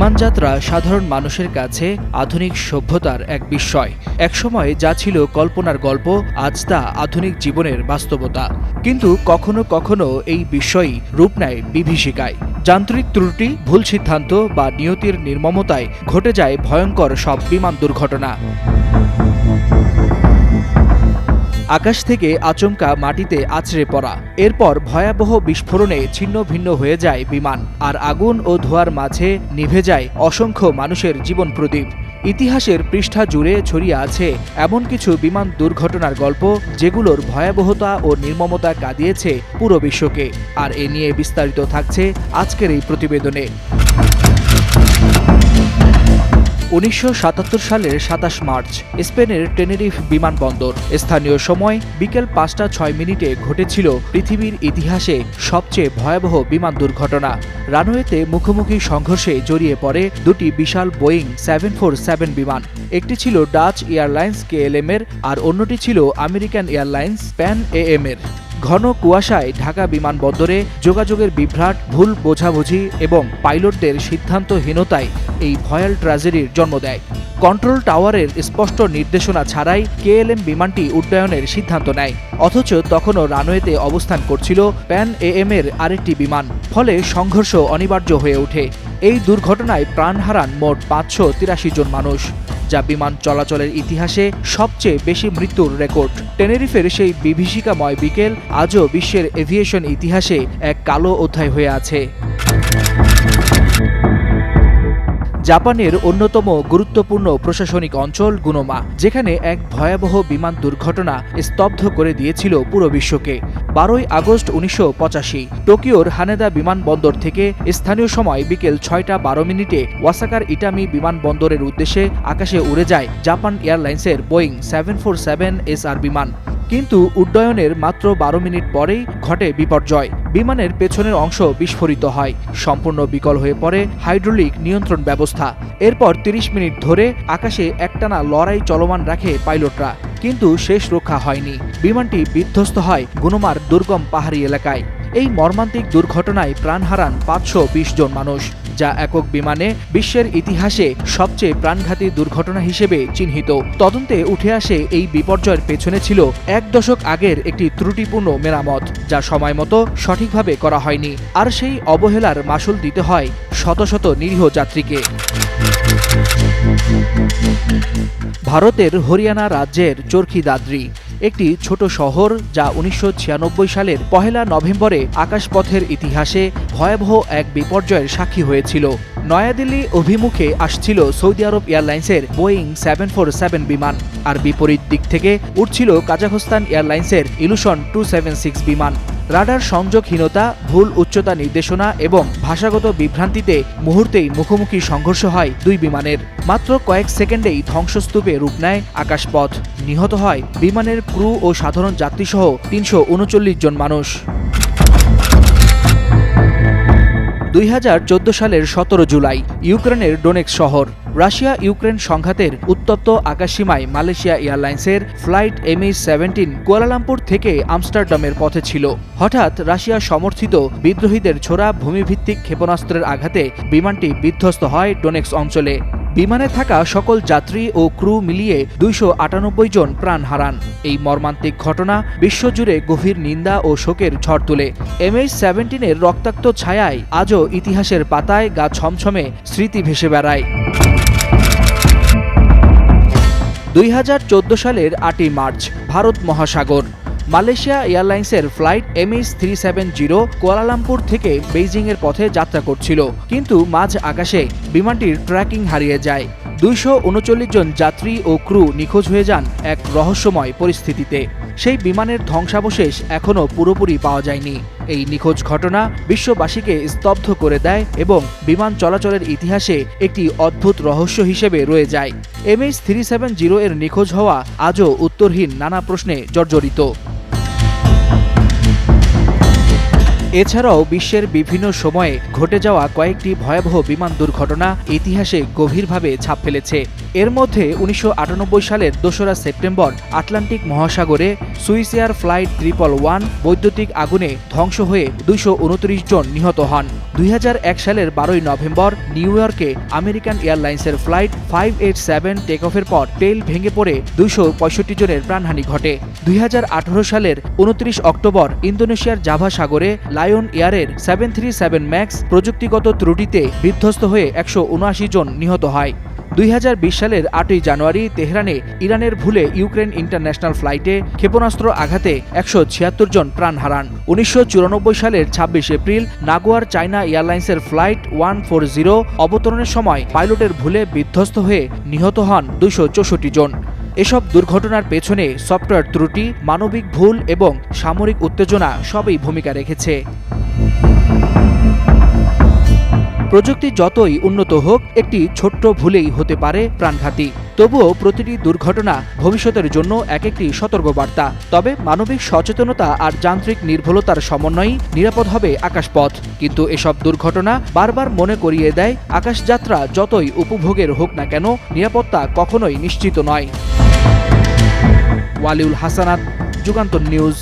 বিমানযাত্রা সাধারণ মানুষের কাছে আধুনিক সভ্যতার এক বিস্ময়। একসময় যা ছিল কল্পনার গল্প, আজ তা আধুনিক জীবনের বাস্তবতা। কিন্তু কখনো কখনো এই বিষয়ই রূপ নেয় বিভীষিকায়। যান্ত্রিক ত্রুটি, ভুল সিদ্ধান্ত বা নিয়তির নির্মমতায় ঘটে যায় ভয়ঙ্কর সব বিমান দুর্ঘটনা। আকাশ থেকে আচমকা মাটিতে আছড়ে পড়া। এরপর ভয়াবহ বিস্ফোরণে ছিন্ন ভিন্ন হয়ে যায় বিমান, আর আগুন ও ধোঁয়ার মাঝে নিভে যায় অসংখ্য মানুষের জীবন প্রদীপ। ইতিহাসের পৃষ্ঠা জুড়ে ছড়িয়ে আছে এমন কিছু বিমান দুর্ঘটনার গল্প, যেগুলোর ভয়াবহতা ও নির্মমতা কাঁদিয়েছে পুরো বিশ্বকে। আর এ নিয়ে বিস্তারিত থাকছে আজকের এই প্রতিবেদনে। উনিশশো সাতাত্তর সালের সাতাশ মার্চ, স্পেনের টেনেরিফ বিমানবন্দর। স্থানীয় সময় বিকেল পাঁচটা ছয় মিনিটে ঘটেছিল পৃথিবীর ইতিহাসে সবচেয়ে ভয়াবহ বিমান দুর্ঘটনা। রানওয়েতে মুখোমুখি সংঘর্ষে জড়িয়ে পড়ে দুটি বিশাল বোয়িং সেভেন ফোর সেভেন বিমান। একটি ছিল ডাচ এয়ারলাইন্স কে কেএলএম এর, আর অন্যটি ছিল আমেরিকান এয়ারলাইন্স প্যান এএম এর। ঘন কুয়াশায় ঢাকা বিমানবন্দরে যোগাযোগের বিভ্রাট, ভুল বোঝাবুঝি এবং পাইলটদের সিদ্ধান্তহীনতায় এই ভয়াল ট্র্যাজেডির জন্ম দেয়। কন্ট্রোল টাওয়ারের স্পষ্ট নির্দেশনা ছাড়াই কেএলএম বিমানটি উড্ডয়নের সিদ্ধান্ত নেয়। অথচ তখনও রানওয়েতে অবস্থান করছিল প্যান এএম এর আরেকটি বিমান। ফলে সংঘর্ষ অনিবার্য হয়ে ওঠে। এই দুর্ঘটনায় প্রাণ হারান মোট পাঁচশো তিরাশি জন মানুষ। যা বিমান চলাচলের ইতিহাসে সবচেয়ে বেশি মৃত্যুর রেকর্ড। টেনেরিফের সেই বিভীষিকাময় বিকেল আজও বিশ্বের এভিয়েশন ইতিহাসে এক কালো অধ্যায় হয়ে আছে। জাপানের অন্যতম গুরুত্বপূর্ণ প্রশাসনিক অঞ্চল গুনোমা, যেখানে এক ভয়াবহ বিমান দুর্ঘটনা স্তব্ধ করে দিয়েছিল পুরো বিশ্বকে। বারোই আগস্ট উনিশশো পঁচাশি, টোকিওর হানেদা বিমানবন্দর থেকে স্থানীয় সময় বিকেল ছয়টা বারো মিনিটে ওয়াসাকার ইটামি বিমানবন্দরের উদ্দেশ্যে আকাশে উড়ে যায় জাপান এয়ারলাইন্সের Boeing seven four seven S R বিমান। কিন্তু উড্ডয়নের মাত্র বারো মিনিট পরেই ঘটে বিপর্যয়। বিমানের পেছনের অংশ বিস্ফোরিত হয়। সম্পূর্ণ বিকল হয়ে পড়ে হাইড্রোলিক নিয়ন্ত্রণ ব্যবস্থা। এরপর ৩০ মিনিট ধরে আকাশে একটানা লড়াই চলমান রাখে পাইলটরা। কিন্তু শেষ রক্ষা হয়নি। বিমানটি বিধ্বস্ত হয় গুনুমার দুর্গম পাহাড়ি এলাকায়। এই মর্মান্তিক দুর্ঘটনায় প্রাণ হারান পাঁচশো বিশ জন মানুষ। যা একক বিমানে বিশ্বের ইতিহাসে সবচেয়ে প্রাণঘাতী দুর্ঘটনা হিসেবে চিহ্নিত। তদন্তে উঠে আসে এই বিপর্যয়ের পেছনে ছিল এক দশক আগের একটি ত্রুটিপূর্ণ মেরামত, যা সময় মতো সঠিকভাবে করা হয়নি, আর সেই অবহেলার মাসুল দিতে হয় শত শত নিরীহ যাত্রীকে। ভারতের হরিয়ানা রাজ্যের চরখি দাদ্রি একটি ছোট শহর যা উনিশশো ছিয়ানব্বই সালের পহেলা নভেম্বরে আকাশপথের ইতিহাসে ভয়াবহ এক বিপর্যয়ের সাক্ষী হয়েছিল। নয়াদিল্লি অভিমুখে আসছিল সৌদি আরব এয়ারলাইন্সের বোয়িং সেভেন ফোর সেভেন বিমান, আর বিপরীত দিক থেকে উঠছিল কাজাখস্তান এয়ারলাইন্সের ইলুশন টু সেভেন সিক্স বিমান। রাডার সংযোগহীনতা ভুল উচ্চতা নির্দেশনা এবং ভাষাগত বিভ্রান্তিতে মুহূর্তেই মুখোমুখি সংঘর্ষ হয় দুই বিমানের। মাত্র কয়েক সেকেন্ডেই ধ্বংসস্তূপে রূপ নেয় আকাশপথ। নিহত হয় বিমানের ক্রু ও সাধারণ যাত্রীসহ তিনশো উনচল্লিশ জন মানুষ। দুই হাজার চোদ্দ সালের সতেরো জুলাই, ইউক্রেনের ডোনেক্স শহর। রাশিয়া ইউক্রেন সংঘাতের উত্তপ্ত আকাশসীমায় মালয়েশিয়া এয়ারলাইন্সের flight MH seventeen Kuala Lumpur থেকে আমস্টারডামের পথে ছিল। হঠাৎ রাশিয়া সমর্থিত বিদ্রোহীদের ছোড়া ভূমিভিত্তিক ক্ষেপণাস্ত্রের আঘাতে বিমানটি বিধ্বস্ত হয় ডোনেক্স অঞ্চলে। বিমানে থাকা সকল যাত্রী ও ক্রু মিলিয়ে দুইশো আটানব্বই জন প্রাণ হারান। এই মর্মান্তিক ঘটনা বিশ্বজুড়ে গভীর নিন্দা ও শোকের ঝড় তুলে। এমএইচ সেভেন্টিনের রক্তাক্ত ছায়ায় আজও ইতিহাসের পাতায় গা ছমছমে স্মৃতি ভেসে বেড়ায়। দুই হাজার চোদ্দ সালের আটই মার্চ, ভারত মহাসাগর। মালয়েশিয়া এয়ারলাইন্সের flight MH three seven zero Kuala Lumpur থেকে বেইজিংয়ের পথে যাত্রা করছিল, কিন্তু মাঝ আকাশে বিমানটির ট্র্যাকিং হারিয়ে যায়। দুইশো উনচল্লিশ জন যাত্রী ও ক্রু নিখোঁজ হয়ে যান এক রহস্যময় পরিস্থিতিতে। সেই বিমানের ধ্বংসাবশেষ এখনও পুরোপুরি পাওয়া যায়নি। এই নিখোঁজ ঘটনা বিশ্ববাসীকে স্তব্ধ করে দেয় এবং বিমান চলাচলের ইতিহাসে একটি অদ্ভুত রহস্য হিসেবে রয়ে যায়। এমএইচ থ্রি সেভেন জিরো এর নিখোঁজ হওয়া আজও উত্তরহীন নানা প্রশ্নে জর্জরিত। এছাড়াও বিশ্বের বিভিন্ন সময়ে ঘটে যাওয়া কয়েকটি ভয়াবহ বিমান দুর্ঘটনা ইতিহাসে গভীরভাবে ছাপ ফেলেছে। এর মধ্যে উনিশশো আটানব্বই সালের দোসরা সেপ্টেম্বর আটলান্টিক মহাসাগরে সুইসিয়ার ফ্লাইট ট্রিপল ওয়ান বৈদ্যুতিক আগুনে ধ্বংস হয়ে দুইশো উনত্রিশ জন নিহত হন। এক সালের বারোই নভেম্বর নিউ ইয়র্কে আমেরিকান এয়ারলাইন্সের flight five eight seven take অফের পর টেল ভেঙে পড়ে দুইশো পঁয়ষট্টি জনের প্রাণহানি ঘটে। দুই হাজার আঠেরো সালের উনত্রিশ অক্টোবর ইন্দোনেশিয়ার জাভা সাগরে লায়ন এয়ারের সেভেন থ্রি সেভেন ম্যাক্স প্রযুক্তিগত ত্রুটিতে বিধ্বস্ত হয়ে একশো উনআশি জন নিহত হয়। দুই হাজার বিশ সালের আটই জানুয়ারি তেহরানে ইরানের ভুলে ইউক্রেন ইন্টারন্যাশনাল ফ্লাইটে ক্ষেপণাস্ত্র আঘাতে একশো ছিয়াত্তর জন প্রাণ হারান। উনিশশো চুরানব্বই সালের ছাব্বিশ এপ্রিল নাগোয়ার চায়না এয়ারলাইন্সের ফ্লাইট ওয়ান ফোর জিরো অবতরণের সময় পাইলটের ভুলে বিধ্বস্ত হয়ে নিহত হন চৌষট্টি জন। এসব দুর্ঘটনার পেছনে সফটওয়্যার ত্রুটি, মানবিক ভুল এবং সামরিক উত্তেজনা সবই ভূমিকা রেখেছে। প্রযুক্তি যতই উন্নত হোক, একটি ছোট্ট ভুলেই হতে পারে প্রাণঘাতী। তবুও প্রতিটি দুর্ঘটনা ভবিষ্যতের জন্য এক একটি সতর্কবার্তা। তবে মানবিক সচেতনতা আর যান্ত্রিক নির্ভুলতার সমন্বয়ই নিরাপদ হবে আকাশপথ। কিন্তু এসব দুর্ঘটনা বারবার মনে করিয়ে দেয় আকাশযাত্রা যতই উপভোগের হোক না কেন, নিরাপত্তা কখনোই নিশ্চিত নয়। ওয়ালিউল হাসানাত, যুগান্তর নিউজ।